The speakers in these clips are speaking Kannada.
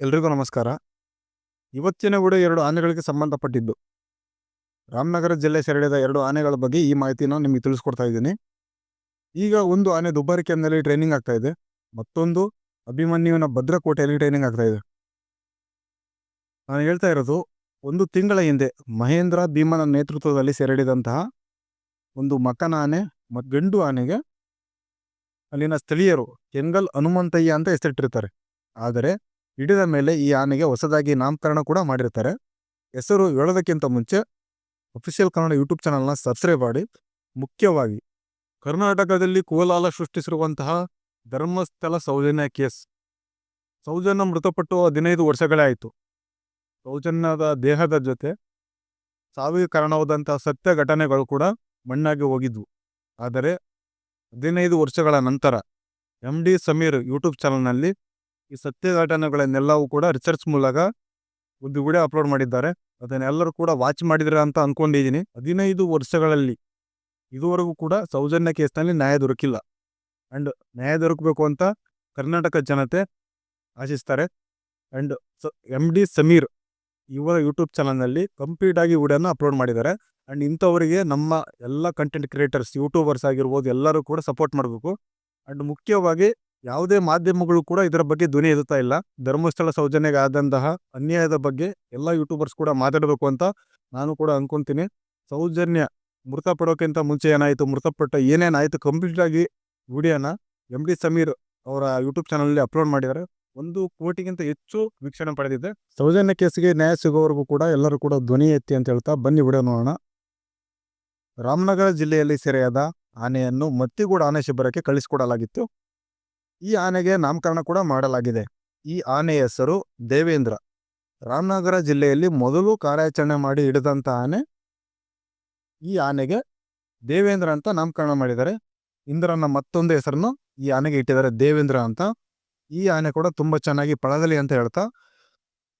ಎಲ್ರಿಗೂ ನಮಸ್ಕಾರ. ಇವತ್ತಿನ ಕೂಡ ಎರಡು ಆನೆಗಳಿಗೆ ಸಂಬಂಧಪಟ್ಟಿದ್ದು. ರಾಮನಗರ ಜಿಲ್ಲೆ ಸೆರಡಿದ ಎರಡು ಆನೆಗಳ ಬಗ್ಗೆ ಈ ಮಾಹಿತಿನ ನಿಮಗೆ ತಿಳಿಸ್ಕೊಡ್ತಾ ಇದ್ದೀನಿ. ಈಗ ಒಂದು ಆನೆ ದುಬಾರಿ ಕ್ಯಾಂಪ್ನಲ್ಲಿ ಟ್ರೈನಿಂಗ್ ಆಗ್ತಾ ಇದೆ. ಮತ್ತೊಂದು ಅಭಿಮನ್ಯುವಿನ ಭದ್ರಕೋಟೆಯಲ್ಲಿ ಟ್ರೈನಿಂಗ್ ಆಗ್ತಾ ಇದೆ. ನಾನು ಹೇಳ್ತಾ ಇರೋದು, ಒಂದು ತಿಂಗಳ ಹಿಂದೆ ಮಹೇಂದ್ರ ಭೀಮನ ನೇತೃತ್ವದಲ್ಲಿ ಸೆರಡಿದಂತಹ ಒಂದು ಮಕನ ಆನೆ ಮತ್ತು ಗಂಡು ಆನೆಗೆ ಅಲ್ಲಿನ ಸ್ಥಳೀಯರು ಕೆಂಗಲ್ ಹನುಮಂತಯ್ಯ ಅಂತ ಹೆಸರಿಟ್ಟಿರ್ತಾರೆ. ಆದರೆ ಹಿಡಿದ ಮೇಲೆ ಈ ಆನೆಗೆ ಹೊಸದಾಗಿ ನಾಮಕರಣ ಕೂಡ ಮಾಡಿರ್ತಾರೆ. ಹೆಸರು ಹೇಳೋದಕ್ಕಿಂತ ಮುಂಚೆ ಅಫಿಷಿಯಲ್ ಕನ್ನಡ ಯೂಟ್ಯೂಬ್ ಚಾನಲ್ನ ಸಬ್ಸ್ಕ್ರೈಬ್ ಮಾಡಿ. ಮುಖ್ಯವಾಗಿ ಕರ್ನಾಟಕದಲ್ಲಿ ಕೋಲಾಲ ಸೃಷ್ಟಿಸಿರುವಂತಹ ಧರ್ಮಸ್ಥಳ ಸೌಜನ್ಯ ಕೇಸ್. ಸೌಜನ್ಯ ಮೃತಪಟ್ಟು ಹದಿನೈದು ವರ್ಷಗಳೇ ಆಯಿತು. ಸೌಜನ್ಯದ ದೇಹದ ಜೊತೆ ಸಾವಿಗೆ ಕಾರಣವಾದಂತಹ ಸತ್ಯ ಘಟನೆಗಳು ಕೂಡ ಮಣ್ಣಾಗಿ ಹೋಗಿದ್ವು. ಆದರೆ ಹದಿನೈದು ವರ್ಷಗಳ ನಂತರ ಎಂ ಡಿ ಸಮೀರ್ ಯೂಟ್ಯೂಬ್ ಚಾನಲ್ನಲ್ಲಿ ಈ ಸತ್ಯ ಘಟನೆಗಳನ್ನೆಲ್ಲವೂ ಕೂಡ ರಿಸರ್ಚ್ ಮೂಲಕ ಒಂದು ವಿಡಿಯೋ ಅಪ್ಲೋಡ್ ಮಾಡಿದ್ದಾರೆ. ಅದನ್ನೆಲ್ಲರೂ ಕೂಡ ವಾಚ್ ಮಾಡಿದ್ರೆ ಅಂತ ಅಂದ್ಕೊಂಡಿದ್ದೀನಿ ಹದಿನೈದು ವರ್ಷಗಳಲ್ಲಿ ಇದುವರೆಗೂ ಕೂಡ ಸೌಜನ್ಯ ಕೇಸ್ನಲ್ಲಿ ನ್ಯಾಯ ದೊರಕಿಲ್ಲ. ಆ್ಯಂಡ್ ನ್ಯಾಯ ದೊರಕಬೇಕು ಅಂತ ಕರ್ನಾಟಕ ಜನತೆ ಆಶಿಸ್ತಾರೆ. ಆ್ಯಂಡ್ ಸ ಎಂ ಡಿ ಸಮೀರ್ ಇವರ ಯೂಟ್ಯೂಬ್ ಚಾನಲ್ನಲ್ಲಿ ಕಂಪ್ಲೀಟಾಗಿ ವಿಡಿಯೋನ ಅಪ್ಲೋಡ್ ಮಾಡಿದ್ದಾರೆ. ಆ್ಯಂಡ್ ಇಂಥವರಿಗೆ ನಮ್ಮ ಎಲ್ಲ ಕಂಟೆಂಟ್ ಕ್ರಿಯೇಟರ್ಸ್ ಯೂಟ್ಯೂಬರ್ಸ್ ಆಗಿರ್ಬೋದು ಎಲ್ಲರೂ ಕೂಡ ಸಪೋರ್ಟ್ ಮಾಡಬೇಕು. ಆ್ಯಂಡ್ ಮುಖ್ಯವಾಗಿ ಯಾವುದೇ ಮಾಧ್ಯಮಗಳು ಕೂಡ ಇದರ ಬಗ್ಗೆ ಧ್ವನಿ ಎದುತ್ತಾ ಇಲ್ಲ. ಧರ್ಮಸ್ಥಳ ಸೌಜನ್ಯಗೆ ಆದಂತಹ ಅನ್ಯಾಯದ ಬಗ್ಗೆ ಎಲ್ಲ ಯೂಟ್ಯೂಬರ್ಸ್ ಕೂಡ ಮಾತಾಡಬೇಕು ಅಂತ ನಾನು ಕೂಡ ಅನ್ಕೊಂತೀನಿ. ಸೌಜನ್ಯ ಮೃತಪಡೋಕ್ಕಿಂತ ಮುಂಚೆ ಏನಾಯಿತು? ಮೃತಪಟ್ಟ ಏನೇನಾಯಿತು ಕಂಪ್ಲೀಟ್ ಆಗಿ ವಿಡಿಯೋನ ಎಂ ಡಿ ಸಮೀರ್ ಅವರ ಯೂಟ್ಯೂಬ್ ಚಾನಲಲ್ಲಿ ಅಪ್ಲೋಡ್ ಮಾಡಿದ್ದಾರೆ. ಒಂದು ಕೋಟಿಗಿಂತ ಹೆಚ್ಚು ವೀಕ್ಷಣೆ ಪಡೆದಿದೆ. ಸೌಜನ್ಯ ಕೇಸಿಗೆ ನ್ಯಾಯ ಸಿಗೋವರೆಗೂ ಕೂಡ ಎಲ್ಲರೂ ಕೂಡ ಧ್ವನಿ ಎತ್ತಿ ಅಂತ ಹೇಳ್ತಾ ಬನ್ನಿ ವಿಡಿಯೋ ನೋಡೋಣ. ರಾಮನಗರ ಜಿಲ್ಲೆಯಲ್ಲಿ ಸೆರೆಯಾದ ಆನೆಯನ್ನು ಮತ್ತಿಗೂಡ ಆನೆ ಶಿಬಿರಕ್ಕೆ ಕಳಿಸಿಕೊಡಲಾಗಿತ್ತು. ಈ ಆನೆಗೆ ನಾಮಕರಣ ಕೂಡ ಮಾಡಲಾಗಿದೆ. ಈ ಆನೆಯ ಹೆಸರು ದೇವೇಂದ್ರ. ರಾಮನಗರ ಜಿಲ್ಲೆಯಲ್ಲಿ ಮೊದಲು ಕಾರ್ಯಾಚರಣೆ ಮಾಡಿ ಹಿಡಿದಂಥ ಆನೆ ಈ ಆನೆಗೆ ದೇವೇಂದ್ರ ಅಂತ ನಾಮಕರಣ ಮಾಡಿದ್ದಾರೆ. ಇಂದ್ರನ ಮತ್ತೊಂದು ಹೆಸರನ್ನು ಈ ಆನೆಗೆ ಇಟ್ಟಿದ್ದಾರೆ ದೇವೇಂದ್ರ ಅಂತ. ಈ ಆನೆ ಕೂಡ ತುಂಬ ಚೆನ್ನಾಗಿ ಪಳದಲಿ ಅಂತ ಹೇಳ್ತಾ,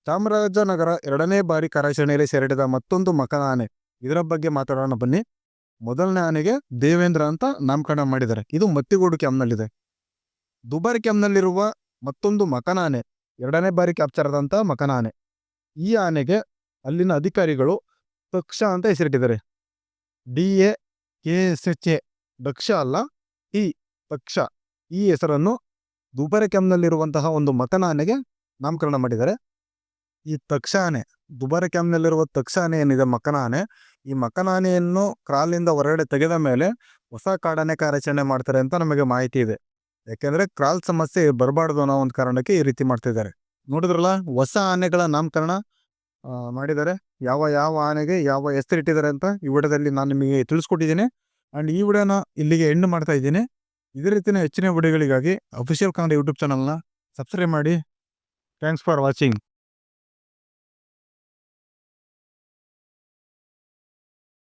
ಚಾಮರಾಜನಗರ ಎರಡನೇ ಬಾರಿ ಕಾರ್ಯಾಚರಣೆಯಲ್ಲಿ ಸೇರಿಡಿದ ಮತ್ತೊಂದು ಮಕನ ಆನೆ. ಇದರ ಬಗ್ಗೆ ಮಾತಾಡೋಣ ಬನ್ನಿ. ಮೊದಲನೇ ಆನೆಗೆ ದೇವೇಂದ್ರ ಅಂತ ನಾಮಕರಣ ಮಾಡಿದ್ದಾರೆ. ಇದು ಮತ್ತಿಗೂಡು ಕ್ಯಾಂಪ್ನಲ್ಲಿದೆ. ದುಬಾರಿ ಕ್ಯಾಂಪ್ನಲ್ಲಿರುವ ಮತ್ತೊಂದು ಮಕನ ಆನೆ, ಎರಡನೇ ಬಾರಿ ಕ್ಯಾಪ್ಚರ್ ಆದಂಥ ಮಕನ ಆನೆ. ಈ ಆನೆಗೆ ಅಲ್ಲಿನ ಅಧಿಕಾರಿಗಳು ದಕ್ಷ ಅಂತ ಹೆಸರಿಟ್ಟಿದ್ದಾರೆ. D A K S H A ದಕ್ಷ ಅಲ್ಲ, ಈ ಪಕ್ಷ ಈ ಹೆಸರನ್ನು ದುಬಾರಿ ಕ್ಯಾಂಪ್ನಲ್ಲಿರುವಂತಹ ಒಂದು ಮಕನ ಆನೆಗೆ ನಾಮಕರಣ ಮಾಡಿದ್ದಾರೆ. ಈ ತಕ್ಷ ಆನೆ, ದುಬಾರಿ ಕ್ಯಾಂಪ್ನಲ್ಲಿರುವ ತಕ್ಷ ಆನೆ ಏನಿದೆ, ಮಕನ ಆನೆ, ಈ ಮಕನ ಆನೆಯನ್ನು ಕ್ರಾಲ್ನಿಂದ ಹೊರಗಡೆ ತೆಗೆದ ಮೇಲೆ ಹೊಸ ಕಾಡಾನೆ ಕಾರ್ಯಾಚರಣೆ ಮಾಡ್ತಾರೆ ಅಂತ ನಮಗೆ ಮಾಹಿತಿ ಇದೆ. ಯಾಕೆಂದ್ರೆ ಕ್ರಾಲ್ ಸಮಸ್ಯೆ ಬರಬಾರ್ದು ಅನ್ನೋ ಒಂದು ಕಾರಣಕ್ಕೆ ಈ ರೀತಿ ಮಾಡ್ತಿದ್ದಾರೆ. ನೋಡಿದ್ರಲ್ಲ, ಹೊಸ ಆನೆಗಳ ನಾಮಕರಣ ಮಾಡಿದ್ದಾರೆ. ಯಾವ ಯಾವ ಆನೆಗೆ ಯಾವ ಹೆಸರು ಇಟ್ಟಿದ್ದಾರೆ ಅಂತ ಈ ವಿಡಿಯೋದಲ್ಲಿ ನಾನು ನಿಮಗೆ ತಿಳಿಸ್ಕೊಟ್ಟಿದ್ದೀನಿ. ಅಂಡ್ ಈ ವಿಡಿಯೋನ ಇಲ್ಲಿಗೆ ಎಂಡ್ ಮಾಡ್ತಾ ಇದ್ದೀನಿ. ಇದೇ ರೀತಿಯ ಹೆಚ್ಚಿನ ವಿಡಿಯೋಗಳಿಗಾಗಿ ಅಫಿಷಿಯಲ್ ಕನ್ನಡ ಯೂಟ್ಯೂಬ್ ಚಾನಲ್ನ ಸಬ್ಸ್ಕ್ರೈಬ್ ಮಾಡಿ. Thanks for watching.